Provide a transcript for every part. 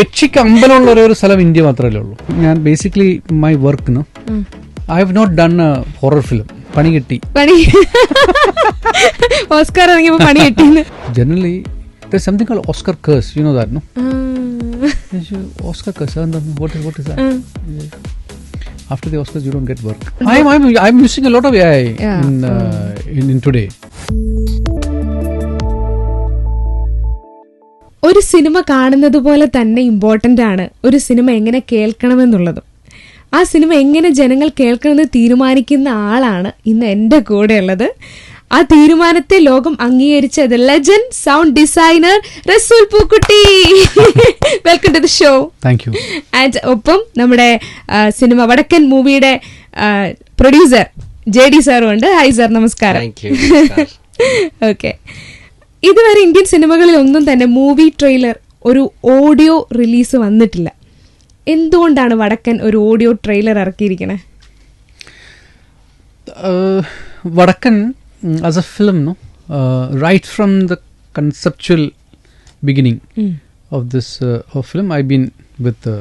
യക്ഷിക്ക് അമ്പലമുള്ള ഒരേ ഒരു സ്ഥലം ഇന്ത്യ മാത്രമല്ലേ ഉള്ളൂ. ഞാൻ basically my work I have not done horror film പണി കിട്ടി. പണി. ഓസ്കാർ ഇറങ്ങിയപ്പോ പണി കിട്ടി generally there something call Oscar curse you know that no Oscar curse what what is that after the Oscars, you don't get work. I'm, I'm, I'm missing a lot of AI Yeah. in, uh, in, in today. ഒരു സിനിമ കാണുന്നത് പോലെ തന്നെ important ആണ്. ഒരു cinema എങ്ങനെ കേൾക്കണമെന്നുള്ളതും. ആ cinema എങ്ങനെ ജനങ്ങൾ കേൾക്കണമെന്ന് തീരുമാനിക്കുന്ന ആളാണ് ഇന്ന് എന്റെ കൂടെ ഉള്ളത് ആ തീരുമാനത്തെ ലോകം അംഗീകരിച്ച the legend sound designer Resul Pookutty. Welcome to the show thank you and ഒപ്പം നമ്മുടെ സിനിമ വടക്കൻ മൂവിയുടെ പ്രൊഡ്യൂസർ ജെ ഡി സാറും ഉണ്ട്. ഹായ് സാർ നമസ്കാരം. Thank you, നമസ്കാരം. ഓക്കെ ഇതുവരെ ഇന്ത്യൻ സിനിമകളിൽ ഒന്നും തന്നെ മൂവി ട്രെയിലർ ഒരു ഓഡിയോ റിലീസ് വന്നിട്ടില്ല. എന്തുകൊണ്ടാണ് വടക്കൻ ഒരു audio trailer ഇറക്കിയിരിക്കണേ? Vadakkan as a film no right from the right beginning of this film I been with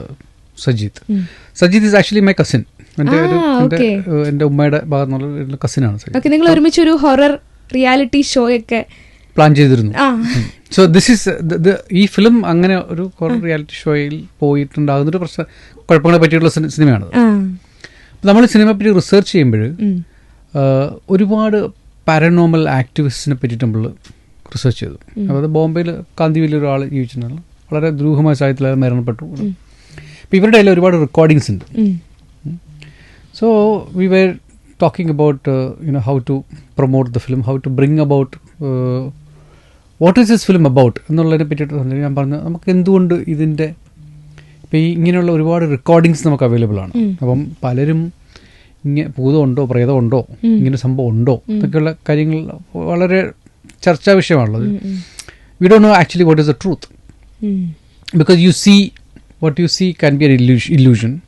Sajeeth Sajeeth is actually my cousin. എന്റെ ഒരു എന്റെ എന്റെ ഉമ്മയുടെ ഭാഗത്തുനിന്നുള്ള കസിനാണ് സജീത് നിങ്ങൾ ഒരുമിച്ച് ഒരു ഹൊറർ റിയാലിറ്റി ഷോ ഒക്കെ പ്ലാൻ ചെയ്തിരുന്നു. സോ ദിസ് ഈസ് ഈ ഫിലിം അങ്ങനെ ഒരു റിയാലിറ്റി ഷോയിൽ പോയിട്ടുണ്ടാകുന്ന ഒരു പ്രശ്ന കുഴപ്പങ്ങളെ പറ്റിയിട്ടുള്ള സിനിമയാണ് നമ്മൾ സിനിമയെ പറ്റി റിസർച്ച് ചെയ്യുമ്പോൾ ഒരുപാട് പാരനോമൽ ആക്ടിവിസ്റ്റിനെ പറ്റിയിട്ട് നമ്മൾ റിസർച്ച് ചെയ്തു. അതായത് ബോംബെയിൽ കാന്തിവിൽ ഒരാൾ ജീവിച്ചിട്ടുണ്ടായിരുന്നു വളരെ ദുരൂഹമായ സാഹചര്യത്തിൽ അത് മരണപ്പെട്ടു. അപ്പോൾ ഇവരുടെ കയ്യിൽ ഒരുപാട് റെക്കോർഡിങ്സ് ഉണ്ട്. So we were talking about about how to promote the film how to bring how to is this film about is this film about? എന്നുള്ളതിനെ പറ്റിയിട്ട് ഞാൻ പറഞ്ഞു നമുക്ക് എന്തുകൊണ്ട് ഇതിന്റെ ഇപ്പം ഈ ഇങ്ങനെയുള്ള ഒരുപാട് റെക്കോർഡിങ്സ് നമുക്ക് അവൈലബിൾ ആണ്. അപ്പം പലരും ഇങ്ങനെ ഭൂതമുണ്ടോ പ്രേതമുണ്ടോ ഇങ്ങനെ സംഭവം ഉണ്ടോ ഇതൊക്കെയുള്ള കാര്യങ്ങൾ വളരെ ചർച്ചാ വിഷയമാണുള്ളത്. We don't know actually what is the truth because you see what you see can be illusion illusion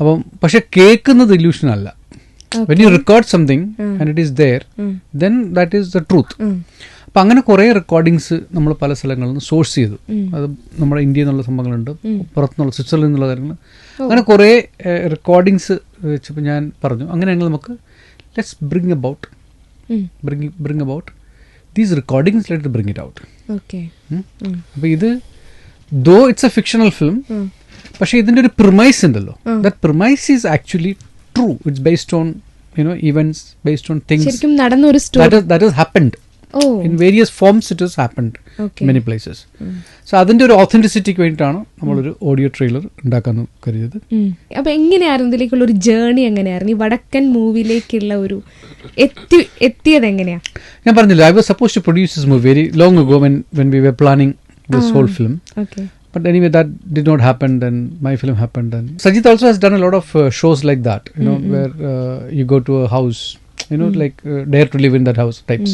അപ്പം പക്ഷെ കേൾക്കുന്നത് ഇല്യൂഷൻ അല്ല. When you record something and it is there then that is the truth. അപ്പം അങ്ങനെ കുറേ recordings നമ്മൾ പല സ്ഥലങ്ങളിൽ നിന്ന് സോഴ്സ് ചെയ്തു. അത് നമ്മുടെ ഇന്ത്യയിൽ നിന്നുള്ള സംഭവങ്ങളുണ്ട്. പുറത്തുനിന്നുള്ള സ്വിറ്റ്സർലൻഡിൽ നിന്നുള്ള കാര്യങ്ങൾ. അങ്ങനെ കുറേ റെക്കോർഡിങ്സ് വെച്ചപ്പോൾ ഞാൻ പറഞ്ഞു അങ്ങനെയാണെങ്കിൽ നമുക്ക് let's bring about. Bring bring about these recordings let bring it out okay അപ്പോൾ ഇത് though it's a fictional film പക്ഷേ ഇതിന്റെ ഒരു പ്രിമൈസ് ഉണ്ടല്ലോ. That premise is actually true it's based on you know events based on things നടന്ന ഒരു happened in various forms it is happened. Many places so അതിന്റെ ഒരു ഓതന്റിസിറ്റിക്ക് വേണ്ടിയിട്ടാണ് നമ്മളൊരു ഓഡിയോ ട്രെയിലർ ഉണ്ടാക്കാൻ കരുതിയത്. അപ്പൊ എങ്ങനെയായിരുന്നു ഇതിലേക്കുള്ള ഒരു ജേർണി എങ്ങനെയായിരുന്നു ഈ വടക്കൻ മൂവിയിലേക്കുള്ള ഒരു എത്തി എത്തിയത് എങ്ങനെയാ ഞാൻ പറഞ്ഞില്ല I was suppose to produce this movie very long ago when when we were planning this whole film But anyway, that did not happen. Then my film happened. And Sajid also has done a lot of uh, shows like that. You know, where uh, you go to a house. You know, like uh, dare to live in that house types.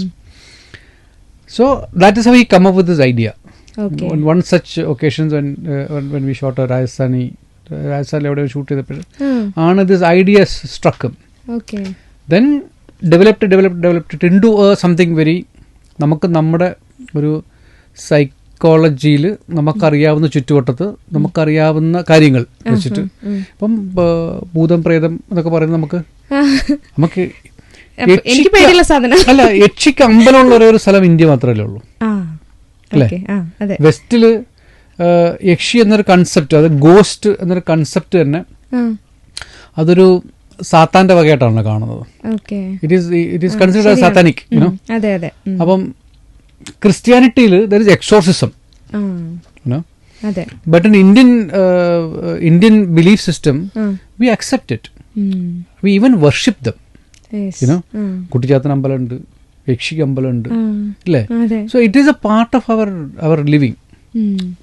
So that is how he come up with this idea. Okay. On one such occasions when uh, when, we shot a Rajasthani, Rajasthan എവിടെ shoot ചെയ്തപ്പോൾ ആണ് this idea struck him. Okay. then developed developed developed it into a something very നമുക്ക് നമ്മുടെ ഒരു സൈക്കോളജിയിൽ നമുക്കറിയാവുന്ന ചുറ്റുവട്ടത്ത് നമുക്കറിയാവുന്ന കാര്യങ്ങൾ വെച്ചിട്ട് ഇപ്പം ഭൂതം പ്രേതം എന്നൊക്കെ പറയുന്നത് നമുക്ക് നമുക്ക് എനിക്ക് പേടിയുള്ള സാധനം. അല്ല യക്ഷിക്ക് അമ്പലമുള്ള ഒരേ ഒരു സ്ഥലം ഇന്ത്യ മാത്രമല്ലേ ഉള്ളൂ. അല്ലേ? വെസ്റ്റിൽ യക്ഷി എന്നൊരു കൺസെപ്റ്റ് അത് ഗോസ്റ്റ് എന്നൊരു കൺസെപ്റ്റ് തന്നെ അതൊരു സാത്താന്റെ വകയായിട്ടാണ് കാണുന്നത്. It is it is consider satanic you know അപ്പം ക്രിസ്ത്യാനിറ്റിയിൽ there is exorcism but in Indian Indian belief system we accept it we even worship them. You know um. Kuttichathan അമ്പലമുണ്ട് യക്ഷിക്ക് അമ്പലമുണ്ട് അല്ലേ so it is a part of our our living.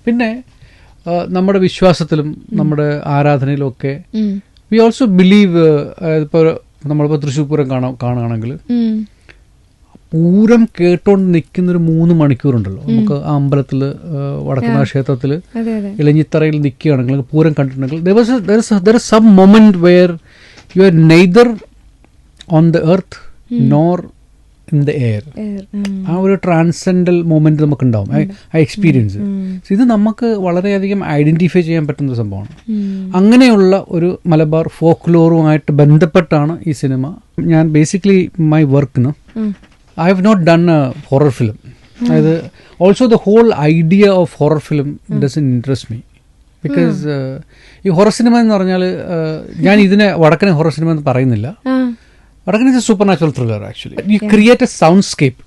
പിന്നെ നമ്മുടെ വിശ്വാസത്തിലും നമ്മുടെ ആരാധനയിലും ഒക്കെ. വി ഓൾസോ ബിലീവ് ഇപ്പോൾ നമ്മളിപ്പോൾ തൃശ്ശൂർ പൂരം കാണാ കാണുകയാണെങ്കിൽ. പൂരം കേട്ടോണ്ട് നിൽക്കുന്ന ഒരു മൂന്ന് മണിക്കൂറുണ്ടല്ലോ. നമുക്ക് ആ അമ്പലത്തിൽ വടക്കുന്ന ക്ഷേത്രത്തിൽ ഇളഞ്ഞിത്തറയിൽ നിൽക്കുകയാണെങ്കിൽ പൂരം കണ്ടിട്ടുണ്ടെങ്കിൽ some moment where you are neither on the earth nor in the air. ആ ഒരു ട്രാൻസെൻഡൽ മൂമെന്റ് നമുക്ക് ഉണ്ടാവും ആ എക്സ്പീരിയൻസ് ഇത് നമുക്ക് വളരെയധികം ഐഡന്റിഫൈ ചെയ്യാൻ പറ്റുന്ന സംഭവമാണ്. അങ്ങനെയുള്ള ഒരു മലബാർ ഫോക്ലോറുമായിട്ട് ബന്ധപ്പെട്ടാണ് ഈ സിനിമ. ഞാൻ ബേസിക്കലി മൈ വർക്കിന്. I have not done a horror film അതായത് also the whole idea of horror film doesn't interest me because ഈ ഹൊറർ സിനിമ എന്ന് പറഞ്ഞാൽ ഞാൻ ഇതിനെ വടക്കനെ ഹൊറർ സിനിമ എന്ന് പറയുന്നില്ല. ആ. Vadakkan a a thriller actually. You yeah. create a soundscape.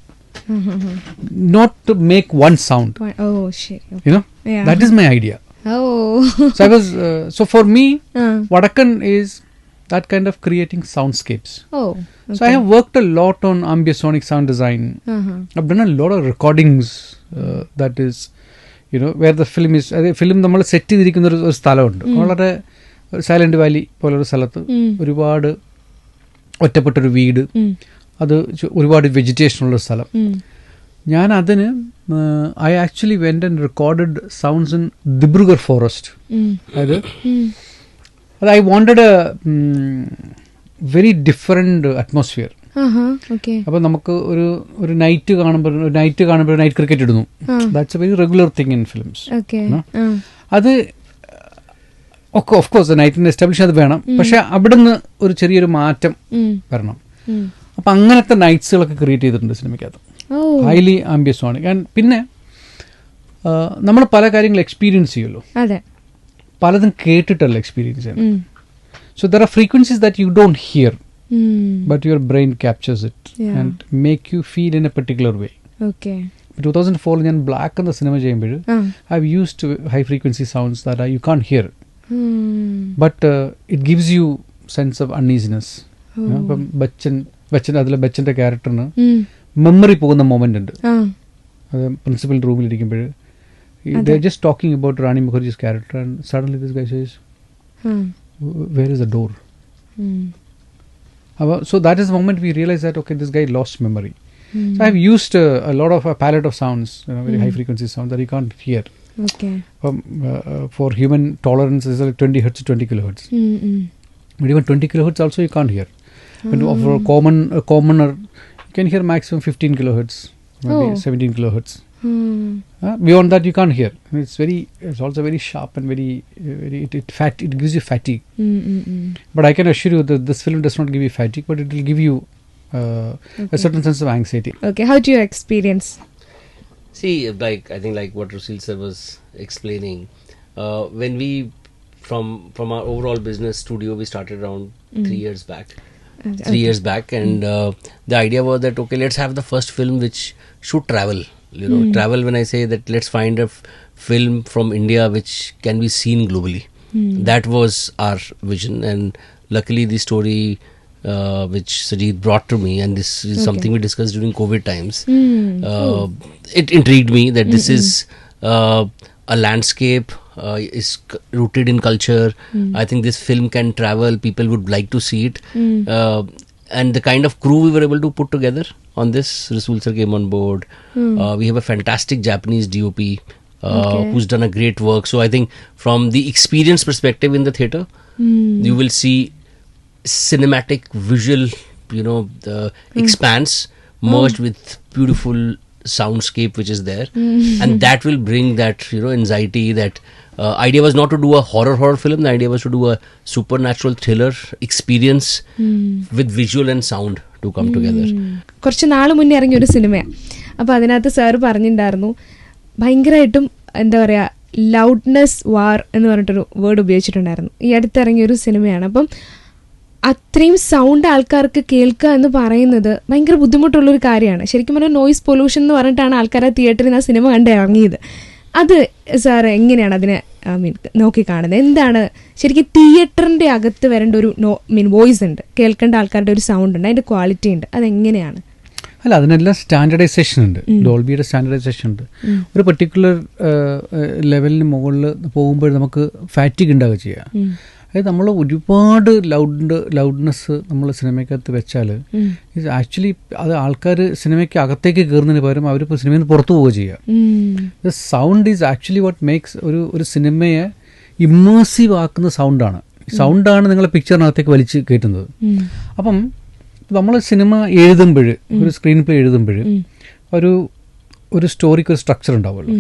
not to make one sound. Oh shit. Make one sound oh ശരി you Yeah. That is my idea. Oh. So I was uh, so for me, uh. Vadakan is that kind of creating soundscapes. Oh So I have worked a lot on ambisonic sound design. ആഹാ. I've done a lot of recordings. Uh, that is, you know, where the film is. film film നമ്മൾ set ചെയ്തിരിക്കുന്ന ഒരു സ്ഥലമുണ്ട് വളരെ silent Valley പോലൊരു സ്ഥലത്ത്. ഒരുപാട് ഒറ്റപ്പെട്ടൊരു വീട്. അത് ഒരുപാട് വെജിറ്റേഷൻ ഉള്ള സ്ഥലം ഞാൻ അതിന് I actually went and recorded sounds in Dibrugarh forest. അതായത്. അത് I wanted a very different atmosphere. അപ്പൊ നമുക്ക് ഒരു ഒരു നൈറ്റ് കാണുമ്പോൾ നൈറ്റ് കാണുമ്പോൾ നൈറ്റ് ക്രിക്കറ്റ് ഇടുന്നു. That's a very regular thing in films അത് ഒക്കെ ഓഫ് കോഴ്സ് നൈറ്റിന്റെ എസ്റ്റാബ്ലിഷ് അത് വേണം. പക്ഷെ അവിടുന്ന് ഒരു ചെറിയൊരു മാറ്റം വരണം. അപ്പൊ അങ്ങനത്തെ നൈറ്റ്സുകളൊക്കെ ക്രിയേറ്റ് ചെയ്തിട്ടുണ്ട് സിനിമയ്ക്കകത്ത് ഹൈലി ആംബിയസ് ആണ്. ഞാൻ പിന്നെ നമ്മൾ പല കാര്യങ്ങൾ എക്സ്പീരിയൻസ് ചെയ്യുമല്ലോ. പലതും കേട്ടിട്ടല്ല experience so there are frequencies that you don't hear but your brain captures it and make you feel in a particular way two thousand ഫോറിൽ ഞാൻ ബ്ലാക്ക് എന്ന സിനിമ ചെയ്യുമ്പോൾ. I have used high frequency sounds that you can't hear. But it gives you sense of uneasiness. അപ്പം ബച്ചൻ ബച്ചൻ അതിലെ ബച്ചന്റെ ക്യാരക്ടറിന്. Memory പോകുന്ന moment ഉണ്ട്. അത് principal റൂമിലിരിക്കുമ്പോൾ. There just talking about Rani മുഖർജീസ് character and suddenly this guys says where is A door അപ്പോൾ so that is moment realize that okay this guy lost memory ഉം. So I've used uh, a lot of a palette of sounds, you know, very high frequency sounds that you can't hear. okay um, uh, for human tolerance is like 20 hertz to 20 kilohertz Mm-mm. but even 20 kilohertz also you can't hear but ah. for a common a commoner you can hear maximum 15 kilohertz maybe oh. 17 kilohertz Hmm. Uh, beyond that, you can't hear. It's very, it's also very sharp and very, very it, it fat. It gives you fatigue. Mm-mm-mm. But I can assure you that this film does not give you fatigue, but it will give you uh, okay. a certain sense of anxiety. Okay, how do you experience See, like I think like what Rusil sir was explaining, uh, when we from from our overall business studio we started around three years back, Uh, three years back, and uh, the idea was that okay, let's have the first film which should travel. You know, travel when I say that let's find a f- film from India which can be seen globally. That was our vision, and luckily the story. Uh, which Sajid brought to me, and this is Okay. something we discussed during COVID times. Mm. uh, it intrigued me that this is uh, a landscape uh, is c- rooted in culture. I think this film can travel people would like to see it. Uh, and the kind of crew we were able to put together on this Rasul sir came on board. Uh, we have a fantastic japanese dop uh, Okay. who's done a great work. So i think from the experience perspective in the theater you will see cinematic visual you know the mm. expanse merged mm. with beautiful soundscape which is there mm-hmm. and that will bring that you know anxiety that uh, idea was not to do a horror horror film the idea was to do a supernatural thriller experience mm. with visual and sound to come mm. together കുറച്ച് നാൾ മുന്നേ ഇറങ്ങിയ ഒരു സിനിമയാണ് അപ്പോൾ അതിനകത്ത് sir പറഞ്ഞിട്ടുണ്ടായിരുന്നു ഭയങ്കരമായിട്ടും എന്താ പറയുക ലൗഡ്നെസ് വാർ എന്ന് പറഞ്ഞിട്ടൊരു വേർഡ് ഉപയോഗിച്ചിട്ടുണ്ടായിരുന്നു ഈ അടുത്തിറങ്ങിയ ഒരു സിനിമയാണ് അപ്പം അത്രയും സൗണ്ട് ആൾക്കാർക്ക് കേൾക്കുക എന്ന് പറയുന്നത് ഭയങ്കര ബുദ്ധിമുട്ടുള്ളൊരു കാര്യമാണ്. ശരിക്കും പറഞ്ഞാൽ നോയിസ് പൊല്യൂഷൻ എന്ന് പറഞ്ഞിട്ടാണ് ആൾക്കാർ തിയേറ്ററിൽ നിന്ന് ആ സിനിമ കണ്ട് ഇറങ്ങിയത്. അത് സാർ എങ്ങനെയാണ് അതിനെ ഐ മീൻ നോക്കിക്കാണുന്നത് എന്താണ് ശരിക്കും തിയേറ്ററിന്റെ അകത്ത് വരേണ്ട ഒരു നോ മീൻ വോയിസ് ഉണ്ട്. കേൾക്കേണ്ട ആൾക്കാരുടെ ഒരു സൗണ്ട് ഉണ്ട്. അതിന്റെ ക്വാളിറ്റി ഉണ്ട്. അതെങ്ങനെയാണ്? അല്ല അതിനെല്ലാം സ്റ്റാൻഡർഡൈസേഷൻ ഉണ്ട്. ഡോൾബിയുടെ സ്റ്റാൻഡർഡൈസേഷൻ ഉണ്ട്. ഒരു പെർട്ടിക്കുലർ ലെവലിന് മുകളിൽ പോകുമ്പോൾ നമുക്ക് ഫാറ്റിക് ഉണ്ടാവുക ചെയ്യുക അതായത് നമ്മൾ ഒരുപാട് ലൗഡ് ലൗഡ്നെസ് നമ്മൾ സിനിമയ്ക്കകത്ത് വെച്ചാൽ ആക്ച്വലി അത് ആൾക്കാർ സിനിമയ്ക്ക് അകത്തേക്ക് കയറുന്നതിന് പകരം അവരിപ്പോൾ സിനിമയിൽ നിന്ന് പുറത്തു പോവുക ചെയ്യുക sound is actually what makes ഒരു ഒരു സിനിമയെ ഇമ്മേഴ്സീവ് ആക്കുന്ന സൗണ്ടാണ് സൗണ്ടാണ് നിങ്ങളെ പിക്ചറിനകത്തേക്ക് വലിച്ച് കയറ്റുന്നത്. അപ്പം നമ്മൾ സിനിമ എഴുതുമ്പോൾ ഒരു സ്ക്രീൻ പ്ലേ എഴുതുമ്പോൾ ഒരു ഒരു സ്റ്റോറിക്ക് ഒരു സ്ട്രക്ചർ ഉണ്ടാവുമല്ലോ.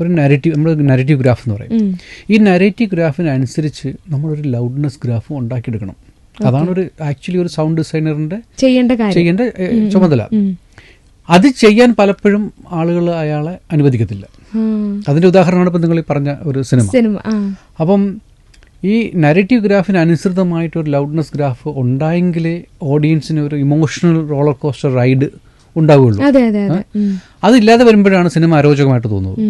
ഒരു നരേറ്റീവ് നമ്മൾ നരേറ്റീവ് ഗ്രാഫ് എന്ന് പറയും. ഈ നരേറ്റീവ് ഗ്രാഫിനനുസരിച്ച് നമ്മളൊരു ലൗഡ്നെസ് ഗ്രാഫ് ഉണ്ടാക്കിയെടുക്കണം. അതാണ് ഒരു ആക്ച്വലി ഒരു സൗണ്ട് ഡിസൈനറിന്റെ ചെയ്യേണ്ട ചെയ്യേണ്ട ചുമതല. അത് ചെയ്യാൻ പലപ്പോഴും ആളുകൾ അയാളെ അനുവദിക്കത്തില്ല. അതിന്റെ ഉദാഹരണമാണ് ഇപ്പം നിങ്ങൾ ഈ പറഞ്ഞ ഒരു സിനിമ. അപ്പം ഈ നരേറ്റീവ് ഗ്രാഫിന് അനുസൃതമായിട്ട് ഒരു ലൗഡ്നെസ് ഗ്രാഫ് ഉണ്ടായെങ്കിലേ ഓഡിയൻസിന് ഒരു ഇമോഷണൽ റോളർ കോസ്റ്റർ റൈഡ് ഉണ്ടാവുകയുള്ളൂ അതെ അതെ അതെ. അതില്ലാതെ വരുമ്പോഴാണ് സിനിമ അരോചകമായിട്ട് തോന്നുന്നത്.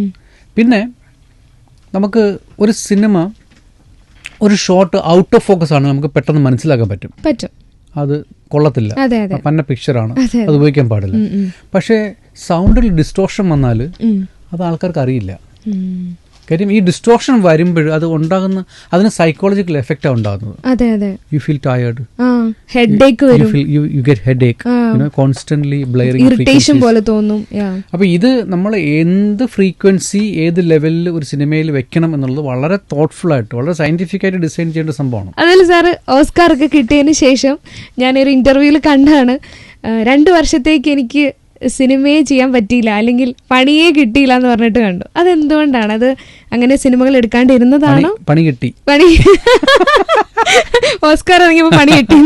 പിന്നെ നമുക്ക് ഒരു സിനിമ ഒരു ഷോട്ട് ഔട്ട് ഓഫ് ഫോക്കസ് ആണ് നമുക്ക് പെട്ടെന്ന് മനസ്സിലാക്കാൻ പറ്റും. പറ്റും. അത് കൊള്ളത്തില്ല. പന്ന പിക്ചറാണ് അതെ, ഉപയോഗിക്കാൻ പാടില്ല. പക്ഷേ സൗണ്ടിൽ ഡിസ്റ്റോർഷൻ വന്നാൽ അത് ആൾക്കാർക്ക് അറിയില്ല. കാര്യം ഈ ഡിസ്ട്രോഷൻ വരുമ്പോൾ അത് ഉണ്ടാകുന്ന അതിന് സൈക്കോളജിക്കൽ എഫക്റ്റാണ് ഉണ്ടാകുന്നത്. അതെ അതെ. You feel tired constantly irritation പോലെ തോന്നും അപ്പൊ ഇത് നമ്മൾ എന്ത് ഫ്രീക്വൻസി ഏത് ലെവലിൽ ഒരു സിനിമയിൽ വെക്കണം എന്നുള്ളത് വളരെ തോട്ട്ഫുൾ ആയിട്ട് വളരെ സയന്റിഫിക് ആയിട്ട് ഡിസൈൻ ചെയ്യേണ്ട സംഭവമാണ്. അതല്ല സാർ ഓസ്കാർ ഒക്കെ കിട്ടിയതിന് ശേഷം ഞാൻ ഒരു ഇന്റർവ്യൂവിൽ കണ്ടാണ്. രണ്ട് വർഷത്തേക്ക് എനിക്ക് സിനിമയെ ചെയ്യാൻ പറ്റിയില്ല അല്ലെങ്കിൽ പണിയെ കിട്ടിയില്ല എന്ന് പറഞ്ഞിട്ട് കണ്ടു. അതെന്തുകൊണ്ടാണ്? അത് അങ്ങനെ സിനിമകൾ എടുക്കാണ്ടിരുന്നതാണോ? പണി കിട്ടി. പണി ഓസ്കാർ ഇറങ്ങിയപ്പോ പണി കിട്ടി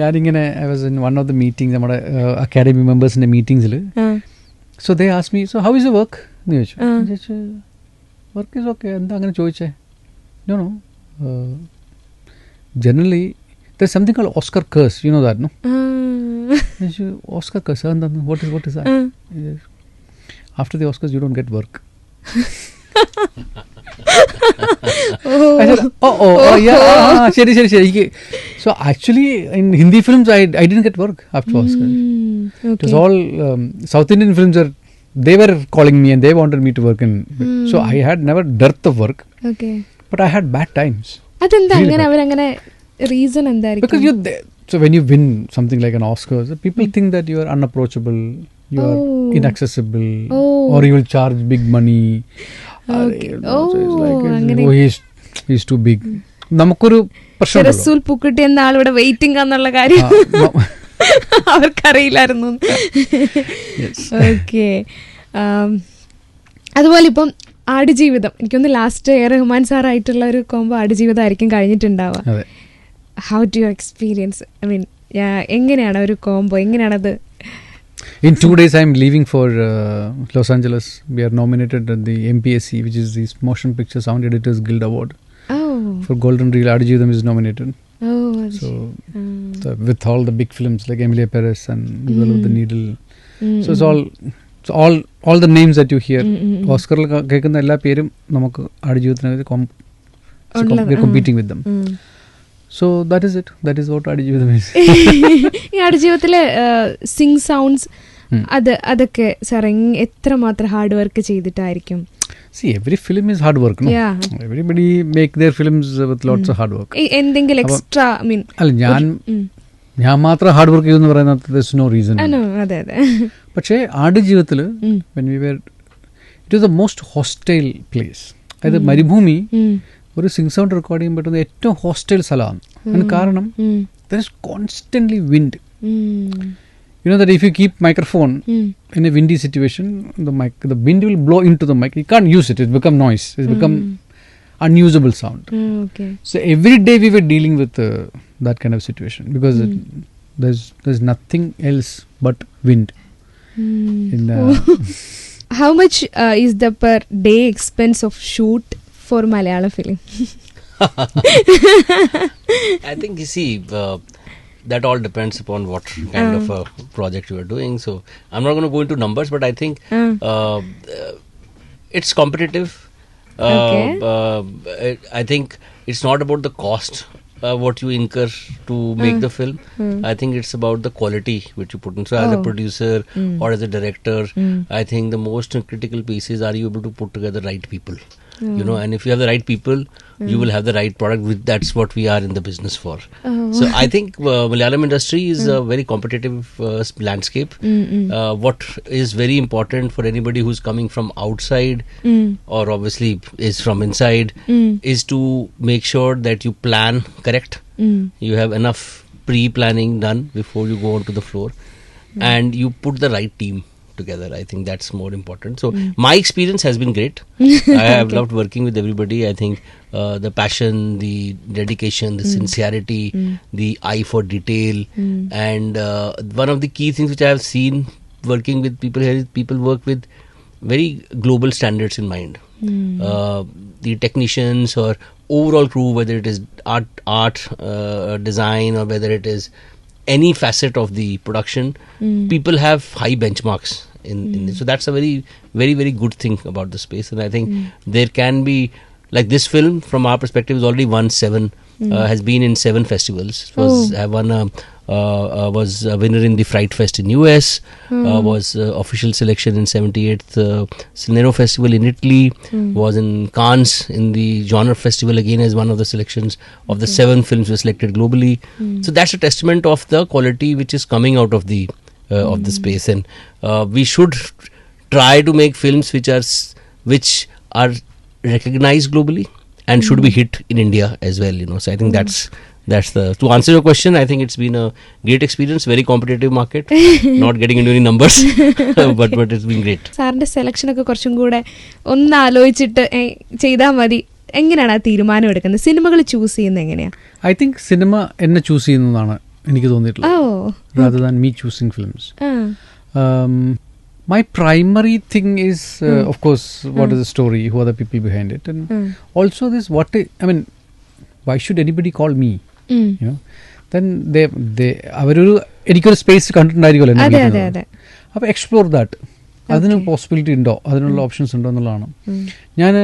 ഞാനിങ്ങനെ I was in one of the meeting നമ്മുടെ അക്കാഡമി മെമ്പേഴ്സിന്റെ മീറ്റിംഗ്സിൽ so they ask me so how is a work എന്ന് ചോദിച്ചു. വർക്ക് ഇസ് ഓക്കെ എന്താ അങ്ങനെ ചോദിച്ചേ? No no generally the something call Oscar curse you know that no ആ, Oscar curse എന്താന്ന് what is what is ആ. After the Oscars you don't get work oh, I said, oh, oh, oh, yeah, ah, ശരി ശരി ശരി so actually in Hindi films I I didn't get work after Oscar um, It okay. was all um, South Indian films are they were calling me and they wanted me to work in. So I had never dearth of work, Okay. but I had bad times അതെന്താ Really അങ്ങനെ bad. അവരങ്ങനെ reason എന്തായിരിക്കും because you. So when you win something like an Oscar, so people think that you are unapproachable, you oh. are Oh. inaccessible, Oh. or you will charge big money. Okay. Uh, so it's Oh, like, it's- അങ്ങനെ. oh, he's he's too big. നമുക്കൊരു പ്രശ്നം റസൂൽ പുക്കുട്ടി എന്ന ആളിവിടെ waiting എന്നുള്ള കാര്യം അവർക്കറിയില്ലായിരുന്നു okay അതുപോലെ ഇപ്പം ആടുജീവിതം എനിക്കൊന്ന് ലാസ്റ്റ് എ റഹ്മാൻ സാറായിട്ടുള്ള ഒരു കോമ്പോ ആടുജീവിതം ആയിരിക്കും കഴിഞ്ഞിട്ടുണ്ടാവുക how do you experience I mean എങ്ങനെയാണ് ഒരു കോംബോ എങ്ങനെയാണത് In two days, I'm leaving for uh, Los Angeles. We are nominated at the MPSC, which is the Motion Picture Sound Editors Guild Award. Oh. For Golden Reel, Adijudam is nominated. Oh. So, the, with all the big films like Emilia Perez and Will of the Needle. So it's all, it's all, all the names that you hear. ഓസ്കറിൽ കേൾക്കുന്ന എല്ലാ പേരും നമുക്ക് ആടുജീവിതത്തിന് ഉള്ളത്, ആ. competing with that So that is it. That is what Aadujeevitham. ഈ ആടുജീവിതത്തിലെ sync sounds. അത് അതൊക്കെ സാർ എത്രമാത്രം ഹാർഡ് വർക്ക് ചെയ്തിട്ടായിരിക്കും See, every film is hard work, no? Yeah. Everybody make their films with lots of hard work. ഈ എന്തെങ്കിലും അപ്പം- extra I mean അല്ല ഞാൻ ഞാൻ മാത്രം ഹാർഡ് വർക്ക് ചെയ്തെന്ന് പറയുന്നത് ദസ് നോ റീസൺ അതെ അതെ പക്ഷേ ആട് ജീവിതത്തിൽ ഉം. When we were it is the most hostile place അതായത് മരുഭൂമി. ഒരു സിംഗ് സൗണ്ട് റെക്കോർഡ് ചെയ്യാൻ പറ്റുന്ന ഏറ്റവും ഹോസ്റ്റൈൽ സ്ഥലമാണ് അതിന് കാരണം um. There is constantly wind um. You know that if you keep microphone um. in a windy situation, the mic, the wind will blow into the mic. You can't use it. It's become noise. It's become unusable sound. ഉം, okay. So every day we were dealing with uh, that kind of situation because it, there's there's nothing else but wind. ഉം. In uh, How much uh, is the per day expense of shoot For Malayalam film? I think you see uh, that all depends upon what kind of a project you are doing. So I'm not going to go into numbers, but I think Uh. uh, uh, it's competitive. Uh, Okay. uh, I think it's not about the cost. Uh, what you incur to make the film, I think it's about the quality which you put in. So, as a Oh. producer or as a director, I think the most critical piece is are you able to put together right people? You know, and if you have the right people, you will have the right product. With that's what we are in the business for. So oh. I think uh, Malayalam industry is a hmm. very competitive uh, landscape. Hmm, hmm. Uh, what is very important for anybody who's coming from outside or obviously is from inside is to make sure that you plan correct. You have enough pre-planning done before you go onto the floor, and you put the right team together. I think that's more important. So my experience has been great. I have loved working with everybody. I think uh, the passion, the dedication, the sincerity, the eye for detail, and uh, one of the key things which I have seen working with people here is people work with very global standards in mind. Uh, the technicians or overall crew, whether it is art, art uh, design, or whether it is any facet of the production, hmm. people have high benchmarks in, in hmm. this. So that's a very, very, very good thing about the space. And I think hmm. there can be like this film from our perspective is already won seven, uh, has been in seven festivals. Was Oh. have won a, was a winner in the Fright Fest in US. Uh, was uh, official selection in 78th uh, Cinero Festival in Italy. Was in Cannes in the Genre Festival again as one of the selections of the seven films were selected globally. So that's a testament of the quality which is coming out of the uh, of the space, and uh, we should try to make films which are which are recognized globally and should be hit in India as well. You know, so I think that's that's the to answer your question. I think it's been a great experience, very competitive market. not getting into any numbers, but but it's been great. സാറിന്റെ selection ഒക്കെ കുറച്ചും കൂടെ ഒന്ന് ആലോചിച്ചിട്ട് ചെയ്താൽ മതി എങ്ങനെയാണ് ആ തീരുമാനം എടുക്കുന്നത് സിനിമകൾ ചൂസ് ചെയ്യുന്നത് എങ്ങനെയാ ഐ തിങ്ക് സിനിമ എന്നെ ചൂസ് ചെയ്യുന്നതാണ് എനിക്ക് തോന്നിയിട്ടുള്ളത് ഓ rather than me choosing films. Um, my primary thing is, uh, of course, what is the story, who are the people behind it, and mm. also this what I, I mean, why should anybody call me? അവരൊരു എനിക്കൊരു space കണ്ടിട്ടുണ്ടായിരിക്കുമല്ലോ അപ്പോൾ explore that അതിന് possibility ഉണ്ടോ? അതിനുള്ള options ഉണ്ടോ എന്നുള്ളതാണ്. ഞാൻ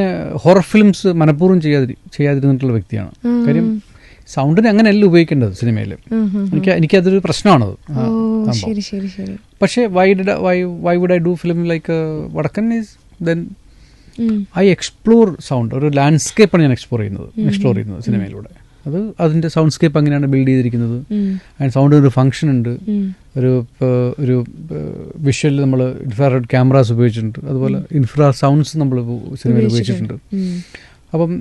horror films മനഃപൂർവം ചെയ്യാതിരി ചെയ്യാതിരുന്നിട്ടുള്ള വ്യക്തിയാണ്. കാര്യം സൗണ്ടിന് അങ്ങനെയല്ല ഉപയോഗിക്കേണ്ടത് സിനിമയിൽ. എനിക്ക് എനിക്കതൊരു പ്രശ്നമാണത്. പക്ഷേ why did why why would I do film like Vadakkan is then. I explore sound ഒരു ലാൻഡ്സ്കേപ്പാണ് ഞാൻ എക്സ്പ്ലോർ ചെയ്യുന്നത് എക്സ്പ്ലോർ ചെയ്യുന്നത് സിനിമയിലൂടെ. അത് അതിന്റെ സൗണ്ട്സ്കേപ്പ് അങ്ങനെയാണ് ബിൽഡ് ചെയ്തിരിക്കുന്നത്. ആൻഡ് സൗണ്ട് ഒരു ഫങ്ഷൻ ഉണ്ട്. ഒരു ഒരു വിഷ്വലിൽ നമ്മൾ ഇൻഫ്രാറെഡ് ക്യാമറാസ് ഉപയോഗിച്ചിട്ടുണ്ട്. അതുപോലെ ഇൻഫ്രാ സൗണ്ട്സ് നമ്മൾ സിനിമയിൽ ഉപയോഗിച്ചിട്ടുണ്ട്. അപ്പം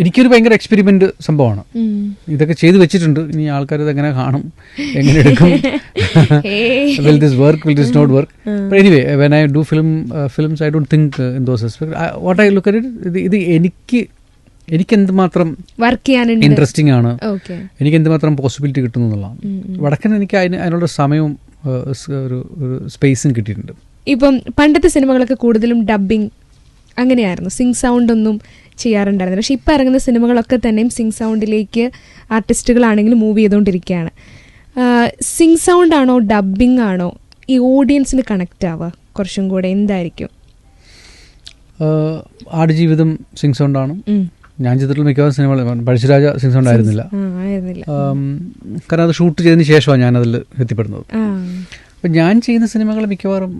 എനിക്കൊരു ഭയങ്കര എക്സ്പെരിമെന്റ് സംഭവമാണ്. ഇതൊക്കെ ചെയ്തു വെച്ചിട്ടുണ്ട്. ഇനി ആൾക്കാർ ഇത് എങ്ങനെ കാണും? എങ്ങനെ എടുക്കും? Will this work will this not work anyway when I do film films I don't think in those think I in those aspects what i look at it ഇത് ഇത് എനിക്ക് എനിക്ക് എന്തുമാത്രം വർക്ക് ചെയ്യാൻ ഇൻട്രസ്റ്റിംഗ് ആണ്. എനിക്ക് എന്തുമാത്രം പോസിബിലിറ്റി കിട്ടുന്നു എന്നുള്ളതാണ് വടക്കൻ എനിക്ക് അതിന് അതിനുള്ള സമയവും ഒരു സ്പേസും കിട്ടിയിട്ടുണ്ട്. ഇപ്പം പണ്ടത്തെ സിനിമകളൊക്കെ കൂടുതലും ഡബിങ് അങ്ങനെയായിരുന്നു. സിങ് സൗണ്ട് ഒന്നും ചെയ്യാറുണ്ടായിരുന്നില്ല. പക്ഷെ ഇപ്പം ഇറങ്ങുന്ന സിനിമകളൊക്കെ തന്നെയും സിങ് സൗണ്ടിലേക്ക് ആർട്ടിസ്റ്റുകളാണെങ്കിലും മൂവ് ചെയ്തുകൊണ്ടിരിക്കുകയാണ്. സിങ് സൗണ്ട് ആണോ ഡബിങ് ആണോ? ഈ ഓഡിയൻസിന് കണക്റ്റ് ആവുക കുറച്ചും കൂടെ എന്തായിരിക്കും? ആടുജീവിതം സിംഗ് സൗണ്ടാണ്. ഞാൻ ചിത്രത്തിൽ മിക്കവാറും സിനിമകൾ പഴശ്ശിരാജ സിനിമ ഉണ്ടായിരുന്നില്ല. കാരണം അത് ഷൂട്ട് ചെയ്തതിന് ശേഷമാണ് ഞാനതിൽ എത്തിപ്പെടുന്നത്. അപ്പം ഞാൻ ചെയ്യുന്ന സിനിമകൾ മിക്കവാറും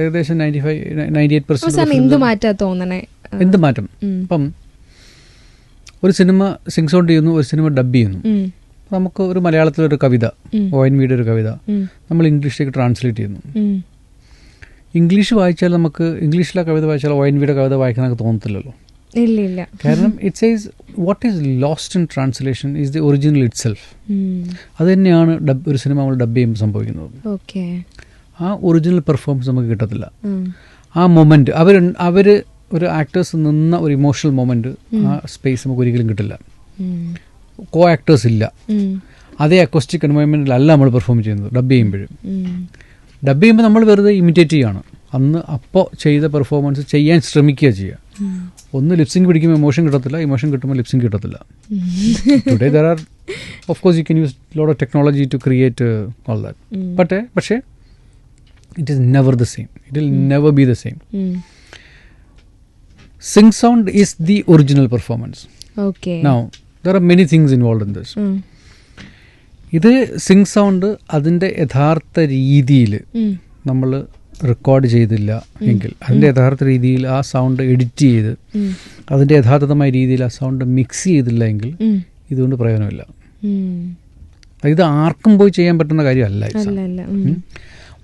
ഏകദേശം ninety five ninety eight percent എന്ത് മാറ്റാ തോന്നണേ. എന്ത് മാറ്റം? അപ്പം ഇപ്പം ഒരു സിനിമ സിംഗ് സൗണ്ട് ചെയ്യുന്നു ഒരു സിനിമ ഡബ് ചെയ്യുന്നു. നമുക്ക് ഒരു മലയാളത്തിലൊരു കവിത. ഒ എൻ വിയുടെ ഒരു കവിത നമ്മൾ ഇംഗ്ലീഷിലേക്ക് ട്രാൻസ്ലേറ്റ് ചെയ്യുന്നു. ഇംഗ്ലീഷ് വായിച്ചാൽ നമുക്ക് ഇംഗ്ലീഷിലെ കവിത വായിച്ചാൽ ഒ എൻ വിയുടെ കവിത വായിക്കാൻ നമുക്ക് തോന്നത്തില്ലല്ലോ. ഇല്ല ഇല്ല കാരണം it's is what is lost in translation is the original itself അത് തന്നെയാണ് ഡബ് ഒരു സിനിമ നമ്മൾ ഡബ് ചെയ്യുമ്പോൾ സംഭവിക്കുന്നത്. ഓക്കെ. ആ ഒറിജിനൽ പെർഫോമൻസ് നമുക്ക് കിട്ടത്തില്ല. ആ മൊമെന്റ് അവർ അവർ ഒരു ആക്ടേഴ്സ് നിന്ന ഒരു ഇമോഷണൽ മൊമെന്റ് ആ സ്പേസ് നമുക്ക് ഒരിക്കലും കിട്ടില്ല. കോ ആക്ടേഴ്സ് ഇല്ല. അതേ അക്കോസ്റ്റിക് എൻവയോൺമെന്റിലല്ല നമ്മൾ പെർഫോം ചെയ്യുന്നത് ഡബ് ചെയ്യുമ്പോഴും. ഡബ് ചെയ്യുമ്പോൾ നമ്മൾ വെറുതെ ഇമിറ്റേറ്റ് ചെയ്യാണ്. അന്ന് അപ്പോൾ ചെയ്ത പെർഫോമൻസ് ചെയ്യാൻ ശ്രമിക്കുക ചെയ്യുക. ഒന്ന് ലിപ്സിങ് പിടിക്കുമ്പോൾ ഇമോഷൻ കിട്ടത്തില്ല ഇമോഷൻ കിട്ടുമ്പോൾ ലിപ്സിങ് കിട്ടത്തില്ല. Today there are of course you can use load of technology to create all that. But പക്ഷേ it is never the same it will never be the same sync sync sound is the original performance okay now there are many things involve in this. ഇത് sync sound അതിന്റെ യഥാർത്ഥ രീതിയിൽ നമ്മൾ record ചെയ്തില്ല എങ്കിൽ. അതിന്റെ യഥാർത്ഥ രീതിയിൽ ആ സൗണ്ട് എഡിറ്റ് ചെയ്ത്. അതിന്റെ യഥാർത്ഥമായ രീതിയിൽ ആ സൗണ്ട് മിക്സ് ചെയ്തില്ല എങ്കിൽ ഇതുകൊണ്ട് പ്രയോജനമില്ല. ഇത് ആർക്കും പോയി ചെയ്യാൻ പറ്റുന്ന കാര്യമല്ല.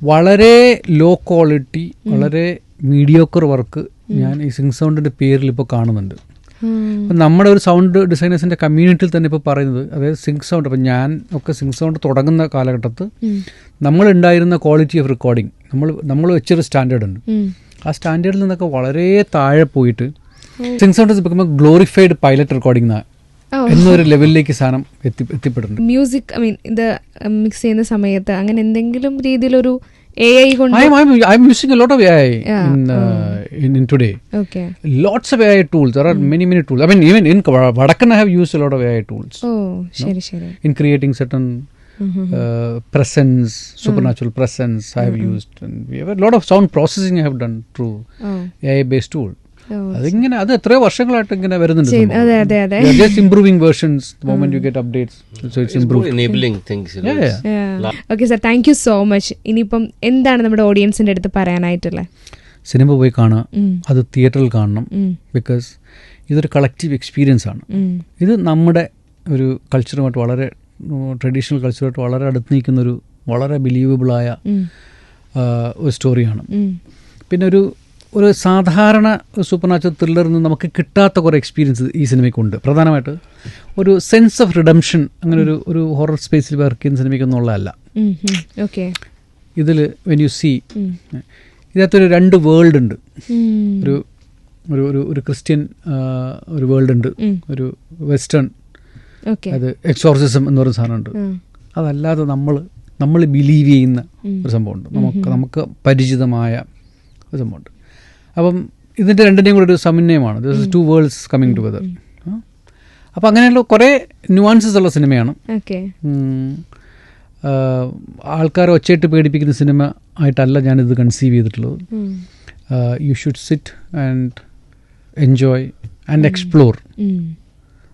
വളരെ ലോ ക്വാളിറ്റി വളരെ മീഡിയോക്കർ വർക്ക് ഞാൻ ഈ സിംഗ് സൗണ്ടിന്റെ പേരിൽ ഇപ്പോൾ കാണുന്നുണ്ട്. നമ്മുടെ ഒരു സൗണ്ട് ഡിസൈനേഴ്സിന്റെ കമ്മ്യൂണിറ്റിയിൽ തന്നെ ഇപ്പോൾ പറയുന്നത് അതായത് സിങ്ക് സൗണ്ട് അപ്പം ഞാൻ ഒക്കെ സിങ്ക് സൗണ്ട് തുടങ്ങുന്ന കാലഘട്ടത്ത് നമ്മളുണ്ടായിരുന്ന ക്വാളിറ്റി ഓഫ് റെക്കോർഡിംഗ് നമ്മൾ നമ്മൾ വെച്ചൊരു സ്റ്റാൻഡേർഡ് ഉണ്ട്. ആ സ്റ്റാൻഡേർഡിൽ നിന്നൊക്കെ വളരെ താഴെ പോയിട്ട് sync sound is become glorified pilot recording. എന്നൊരു ലെവലിലേക്ക് സാധനം എത്തി എത്തിപ്പെടുന്നുണ്ട്. മ്യൂസിക് ഐ മീൻ ഇത് മിക്സ് ചെയ്യുന്ന സമയത്ത് അങ്ങനെ എന്തെങ്കിലും രീതിയിലൊരു എ ഐ കൊണ്ട് I'm, I'm, I'm using a lot of AI Yeah. in, uh, in, in today. Okay Lots of AI tools. There are many, many tools. I mean, even in Kava- Vadakan, I have used a lot of AI tools oh ശരി ശരി in creating certain uh, presence, supernatural presence. I have used. And we have a lot of sound processing I have done through oh AI based tool. ഓ അതിങ്ങനെ അത് എത്രയോ വർഷങ്ങളായിട്ട് ഇങ്ങനെ വരുന്നുണ്ട് അതെ, അതെ, അതെ. Just improving versions know, Yeah, it's- okay sir thank you so much ഇനിയിപ്പം എന്താണ് നമ്മുടെ ഓഡിയൻസിന്റെ അടുത്ത് പറയാനായിട്ടുള്ളത് സിനിമ പോയി കാണുക. അത് തിയേറ്ററിൽ കാണണം. ബിക്കോസ് ഇതൊരു കളക്റ്റീവ് എക്സ്പീരിയൻസ് ആണ്. ഇത് നമ്മുടെ ഒരു കൾച്ചറുമായിട്ട് വളരെ ട്രഡീഷണൽ കൾച്ചറുമായിട്ട് വളരെ അടുത്ത് നിൽക്കുന്ന ഒരു വളരെ ബിലീവബിളായ. ഒരു സ്റ്റോറിയാണ് പിന്നെ ഒരു ഒരു സാധാരണ സൂപ്പർ നാച്ചുറൽ ത്രില്ലറിൽ നിന്ന് നമുക്ക് കിട്ടാത്ത കുറേ എക്സ്പീരിയൻസ് ഈ സിനിമയ്ക്കുണ്ട്. പ്രധാനമായിട്ട് ഒരു സെൻസ് ഓഫ് റിഡംഷൻ അങ്ങനെ ഒരു ഒരു ഹൊറർ സ്പേസിൽ വർക്ക് ചെയ്യുന്ന സിനിമയ്ക്കൊന്നുള്ളതല്ല. ഇതിൽ വെൻ യു സി. ഇതിനകത്തൊരു രണ്ട് വേൾഡ് ഉണ്ട്. ഒരു ഒരു ഒരു ഒരു ക്രിസ്ത്യൻ ഒരു വേൾഡ് ഉണ്ട്. ഒരു വെസ്റ്റേൺ അത് എക്സോർസിസം എന്ന് പറയുന്ന സാധനമുണ്ട്. അതല്ലാതെ നമ്മൾ നമ്മൾ ബിലീവ് ചെയ്യുന്ന ഒരു സംഭവമുണ്ട്. നമുക്ക് നമുക്ക് പരിചിതമായ ഒരു സംഭവമുണ്ട്. അപ്പം ഇതിന്റെ രണ്ടിന്റെയും കൂടെ ഒരു സമന്വയമാണ്. This two worlds coming together അപ്പം അങ്ങനെയുള്ള കുറേ ന്യൂവാൻസസ് ഉള്ള സിനിമയാണ്. ഓക്കെ. ആൾക്കാരെ ഒച്ചയിട്ട് പേടിപ്പിക്കുന്ന സിനിമ ആയിട്ടല്ല ഞാനിത് കൺസീവ് ചെയ്തിട്ടുള്ളത്. You should sit and enjoy and explore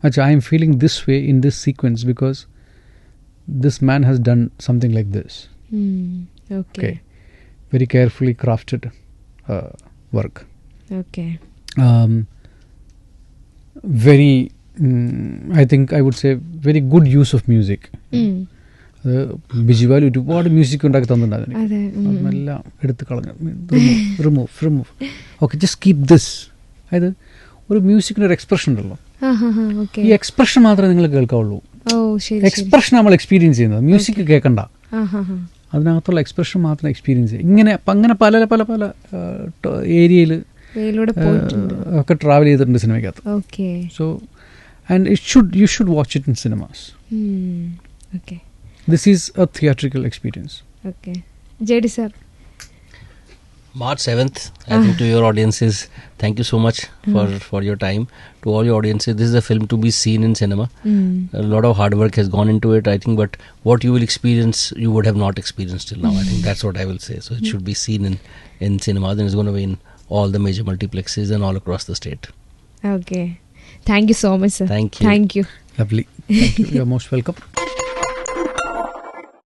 അച്ഛാ I am feeling this way in this sequence because this man has done something like this. Okay. Very carefully uh, work. Okay Um, very, mm, I think I would say, very good use of music. ഉം. അത് ബിജുവാൽ ഒരുപാട് music ഉണ്ടാക്കി തന്നിട്ടുണ്ടായിരുന്നു എല്ലാം. അതെല്ലാം എടുത്ത് കളഞ്ഞു. Remove remove okay just keep this അതായത് ഒരു മ്യൂസിക്കിന് ഒരു എക്സ്പ്രഷൻ ഉണ്ടല്ലോ. ഈ എക്സ്പ്രഷൻ മാത്രമേ നിങ്ങൾ കേൾക്കാവുള്ളൂ. എക്സ്പ്രഷൻ നമ്മൾ എക്സ്പീരിയൻസ് ചെയ്യുന്നത്. മ്യൂസിക് കേൾക്കണ്ട. അതിനകത്തുള്ള എക്സ്പ്രഷൻ മാത്രം എക്സ്പീരിയൻസ് ചെയ്യും. ഇങ്ങനെ അങ്ങനെ പല പല പല ഏരിയയിൽ ഒക്കെ ട്രാവൽ ചെയ്തിട്ടുണ്ട് സിനിമയ്ക്കകത്ത്. So and it should you should watch it in cinemas this is a theatrical experience okay J D sir. March 7th, I think to your audiences, thank you so much for, mm. for your time. To all your audiences, this is a film to be seen in cinema. Mm. A lot of hard work has gone into it, I think, but what you will experience, you would have not experienced till now. I think mm. that's what I will say. So it mm. should be seen in, in cinemas and it's going to be in all the major multiplexes and all across the state. Okay. Thank you so much, sir. Thank you. Thank you. Lovely. Thank you. You're most welcome.